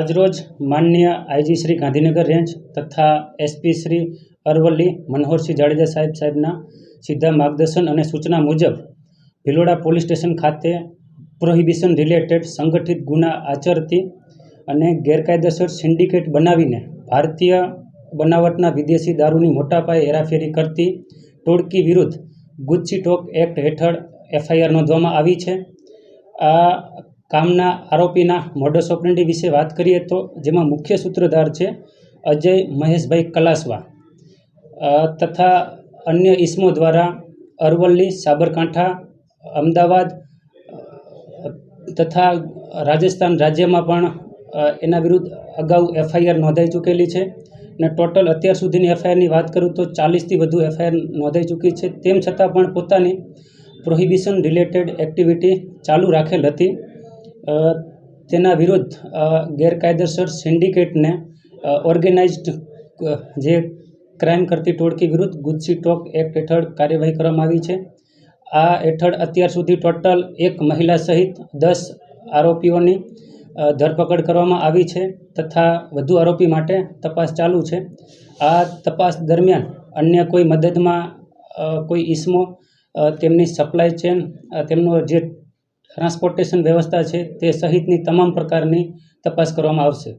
આજરોજ માનનીય IG Shri Gandhinagar range તથા એસપી શ્રી અરવલ્લી મનોહરસિંહ જાડેજા સાહેબ સાહેબના સીધા માર્ગદર્શન અને સૂચના મુજબ ભિલોડા પોલીસ સ્ટેશન ખાતે પ્રોહિબિશન રિલેટેડ સંગઠિત ગુના આચરતી અને ગેરકાયદેસર સિન્ડિકેટ બનાવીને ભારતીય બનાવટના વિદેશી દારૂની મોટા પાયે હેરાફેરી કરતી ટોળકી વિરુદ્ધ ગુચ્છી ટોક એક્ટ હેઠળ એફઆઈઆર નોંધવામાં આવી છે. આ કામના આરોપીના મોડસ ઓપરેન્ડી વિશે વાત કરીએ તો જેમાં મુખ્ય સૂત્રધાર છે અજય મહેશભાઈ કલાસવા તથા અન્ય ઇસમો દ્વારા અરવલ્લી, સાબરકાંઠા, અમદાવાદ તથા રાજસ્થાન રાજ્યમાં પણ એના વિરુદ્ધ અગાઉ એફઆઈઆર નોંધાઈ ચૂકેલી છે. ને ટોટલ અત્યાર સુધીની એફઆઈઆરની વાત કરું તો ચાલીસથી વધુ એફઆઈઆર નોંધાઈ ચૂકી છે. તેમ છતાં પણ પોતાની પ્રોહિબિશન રિલેટેડ એક્ટિવિટી ચાલુ રાખેલ હતી. તેના વિરુદ્ધ ગેરકાયદેસર સિન્ડિકેટને ઓર્ગેનાઇઝડ જે ક્રાઇમ કરતી ટોળકી વિરુદ્ધ ગુજસી ટોક એક્ટ હેઠળ કાર્યવાહી કરવામાં આવી છે. આ હેઠળ અત્યાર સુધી ટોટલ એક મહિલા સહિત દસ આરોપીઓની ધરપકડ કરવામાં આવી છે તથા વધુ આરોપી માટે તપાસ ચાલુ છે. આ તપાસ દરમિયાન અન્ય કોઈ મદદમાં કોઈ ઇસમો તેમની સપ્લાય ચેન તેમનો જે ટ્રાન્સપોર્ટેશન વ્યવસ્થા છે તે સહિતની તમામ પ્રકારની તપાસ કરવામાં આવશે.